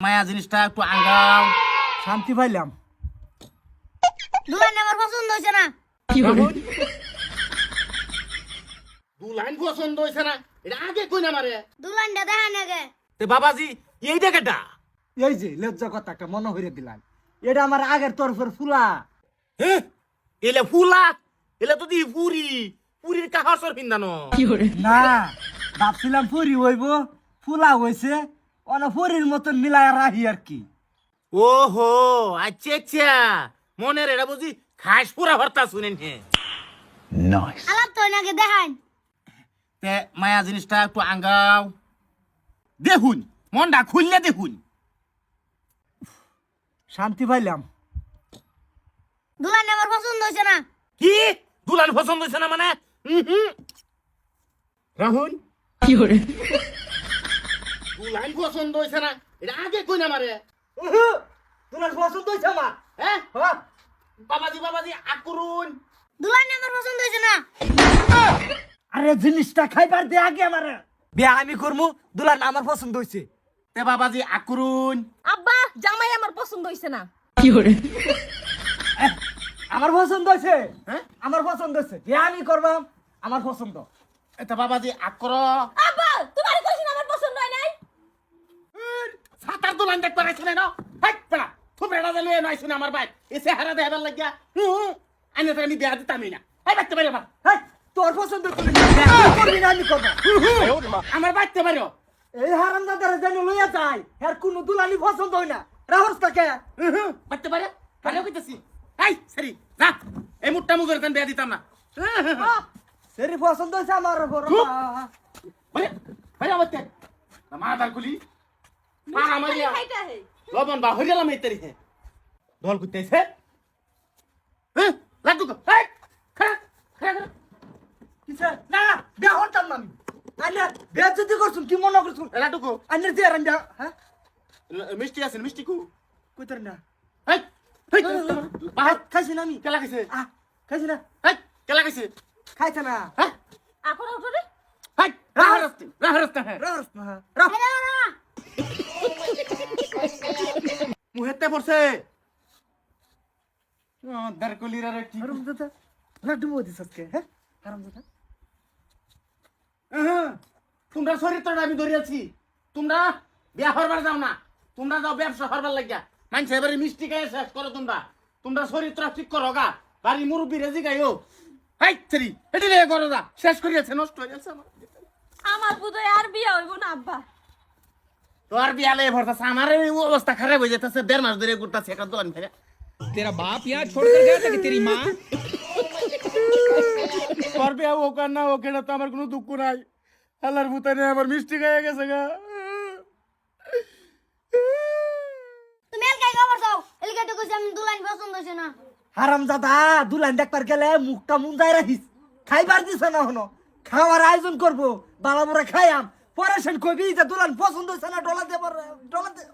মায়া জিনিসটা একটু আঙ্গাও শান্তি পাইলাম। দুলান আমার পছন্দ হয়েছে না। দু লাইন পছন্দ হয়েছে না এটা আগে কই না মারে দুলানটা দেখা নাগে তে বাবাজি এই দেখাটা এই যে লজ্জা কথা মনে হইরে দিলাম। এটা আমার আগের তরফের ফুলা। হ্যাঁ এলে ফুলা? এলে তো দি পুরি পুরির কাহাসর পিন্দানো না ভাবছিলাম ফুরি হইব ফুলা হইছে অন ফুরির মতন মিলায় রাহি আর কি। ওহো আচ্ছা আচ্ছা। মনের এটা বুঝি খাস পুরা ভর্তা শুনেন হে। আলাপ তো নাকি দেখান। তে মায়া জিনিসটা একটু আঙ্গাও। দেখুন মনটা খুললে দেখুন। শান্তি পাইলাম। দুলান আমার পছন্দ হয়েছে না। কি? দুলান পছন্দ হয়েছে না মানে? রাহুল? দুলান পছন্দ হয়েছে না? এটা আগে কই না মারে তোমার পছন্দ হয়েছে আমার? হ্যাঁ? হ্যাঁ? বাবাজি বাবাজি আকুরুন। দুলান আমার পছন্দ হয়েছে না। আরে জিনিসটা খাইবার দে আগে আমার। বিয়া আমি করমু দুলার আমার পছন্দ হয়েছে তে বাবাজি আকুরুন। আব্বা জামাই আমার পছন্দ হইছে না। আমার পছন্দ হয়েছে হ্যাঁ? আমার পছন্দ হয়েছে বিয়া আমি করবাম আমার পছন্দ। এটা বাবাজি আকর আব্বা তোমার কইছিন আমার পছন্দ হয় নাই সাতার দুলান দেখ পারাইছ না হাই পড়া তুমি এটা দিলে নাই শুনে আমার ভাই। এসে হারা দেবার লাগিয়া আইনে তো আমি দেয়া দিতামই না। হাই বাচ্চা পারি আমার হেই, তোর পছন্দ করবি না, করবি না আমি করব। আমার বাচ্চা পারো। এই হারাম দাদারে যেন লইয়া যায় এর কোনো দুলানি পছন্দ হয় না। রাহস তাকে। বাচ্চা পারে। পারে কইতাছি। হাই সরি না এই মুট্টা মুজের কান দেয়া দিতাম না। সেরি পছন্দ হয়েছে আমার বড় চুপ। মা। পারে পারে বাচ্চা খাইতে লবণ বা এই হ্যাঁ লাগু কো হাই খাড়া খাড়া খাড়া কিসে? না বিয়া হরতাম না আমি। আইনা বিয়া যদি করছুন কি মনে আইনের হ্যাঁ? মিষ্টি আছে মিষ্টি কু কইতার না? হাই বাহার খাইছি না আমি। কেলা খাইছে? আহ খাইছি না। হাই কেলা খাইছে? খাইছে না। হ্যাঁ? হাই রাহরস্তে রাহরস্তে হ্যাঁ। রাহস না রাহ মুহেতে পড়ছে। দাদা লাড্ডু হ্যাঁ? দাদা। তোমরা চরিত্রটা আমি ধরে আছি। তোমরা বিয়া হরবার যাও না। তোমরা যাও ব্যবসা হরবার লাগিয়া। মানুষ এবারে মিষ্টি খাই শেষ করো তোমরা। তোমরা চরিত্র ঠিক করো গা। বাড়ি মুরব্বী রেজি গাইও। হাই ছেড়ি। এটি করো যা শেষ করিয়াছে নষ্ট হয়ে যাচ্ছে আমার আমার বুধই আর বিয়া হইব না আব্বা। তোর বিয়া লেগে ভরতাছে আমার এই অবস্থা খারাপ হয়ে যেতেছে দেড় মাস ধরে ঘুরতাছে একটা দোকান ফেরে तेरा बाप यहाँ छोड़कर गया था कि तेरी माँ তোর বিয়া ও কার না ওকে তো আমার কোনো দুঃখ নাই আল্লাহর ভূতানে আমার মিষ্টি খাইয়া গেছে গা তুমি এলকাই খবর দাও এলকাই তো কইছি আমি দুলান পছন্দ হয়েছে না হারাম দাদা দুলাইন দেখবার গেলে মুখটা মুন্দাই রাখিস খাইবার দিছে না হনো খাওয়ার আয়োজন করবো বালা বুড়া খাইয়াম পরে সেন কবি যে দুলান পছন্দ হয়েছে না ডলা দিয়ে ডলা দে।